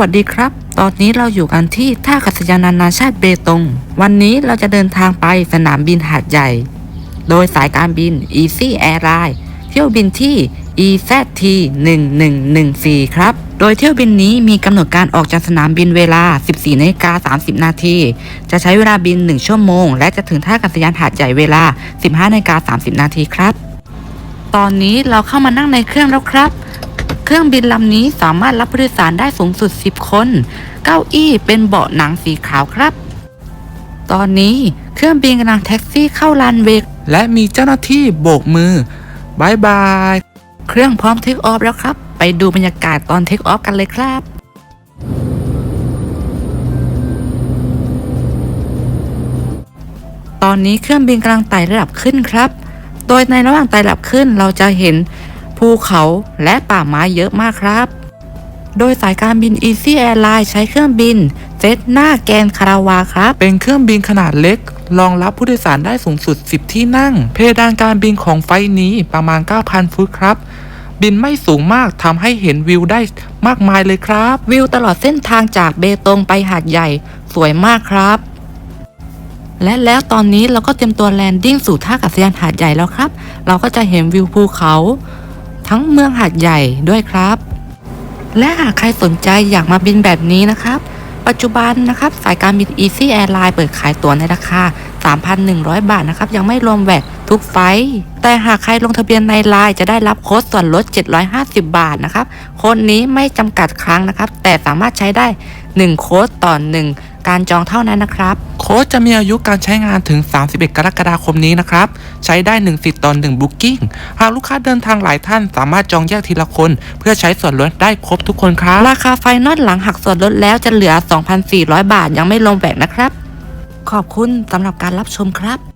วัสดีครับ ตอนนี้เราอยู่กันที่ท่าอากาศยานนานาชาติเบตง วันนี้เราจะเดินทางไปสนามบินหาดใหญ่ โดยสายการบิน Easy Airline เที่ยวบินที่ EZT 1114 ครับ โดยเที่ยวบินนี้มีกำหนดการออกจากสนามบินเวลา 14นาฬิกา30 นาที จะใช้เวลาบิน 1 ชั่วโมง และจะถึงท่าอากาศยานหาดใหญ่เวลา 15นาฬิกา30 นาทีครับ ตอนนี้เราเข้ามานั่งในเครื่องแล้วครับ ครื่องบินลำนี้สามารถรับผู้โดยสารได้สูงสุด 10 คน เก้าอี้เป็นเบาะหนังสีขาวครับ ตอนนี้เครื่องบินกำลังแท็กซี่เข้าลานเวก และมีเจ้าหน้าที่โบกมือบายบาย เครื่องพร้อมเทคออฟแล้วครับ ไปดูบรรยากาศตอนเทคออฟกันเลยครับตอนนี้เครื่องบินกำลังไต่ระดับขึ้นครับ โดยในระหว่างไต่ระดับขึ้นเราจะเห็น ภูเขาและป่าไม้เยอะมากครับ โดยสายการบิน Easy Airline ใช้เครื่องบินเซตหน้าแกนคาราวาครับ เป็นเครื่องบินขนาดเล็ก รองรับผู้โดยสารได้สูงสุด 10 ที่นั่ง เพดานการบินของไฟล์นี้ประมาณ 9,000 ฟุตครับบินไม่สูงมากทำให้เห็นวิวได้มากมายเลยครับ วิวตลอดเส้นทางจากเบตงไปหาดใหญ่สวยมากครับ และแล้วตอนนี้เราก็เตรียมตัวแลนดิ้งสู่ท่าอากาศยานหาดใหญ่แล้วครับ เราก็จะเห็นวิวภูเขา ทั้งเมืองหาดใหญ่ด้วยครับ และหากใครสนใจอยากมาบินแบบนี้นะครับ ปัจจุบันนะครับสายการบิน Easy Airline เปิดขายตั๋วในราคา 3,100 บาทนะครับ ยังไม่รวมแวดทุกไฟล์แต่หากใครลงทะเบียนในไลน์จะได้รับโค้ดส่วนลด 750 บาทนะครับ โค้ดนี้ไม่จำกัดครั้งนะครับ แต่สามารถใช้ได้ 1 โค้ดต่อ 1 การจองเท่านั้นนะครับ โค้ดจะมีอายุการใช้งานถึง 31 กรกฎาคมนี้นะครับ ใช้ได้ 1 สิทธิ์ต่อ1 Booking หากลูกค้าเดินทางหลายท่านสามารถจองแยกทีละคน เพื่อใช้ส่วนลดได้ครบทุกคนครับ ราคาไฟนอลหลังหักส่วนลดแล้วจะเหลือ 2,400 บาทยังไม่รวมแวดนะครับ ขอบคุณสำหรับการรับชมครับ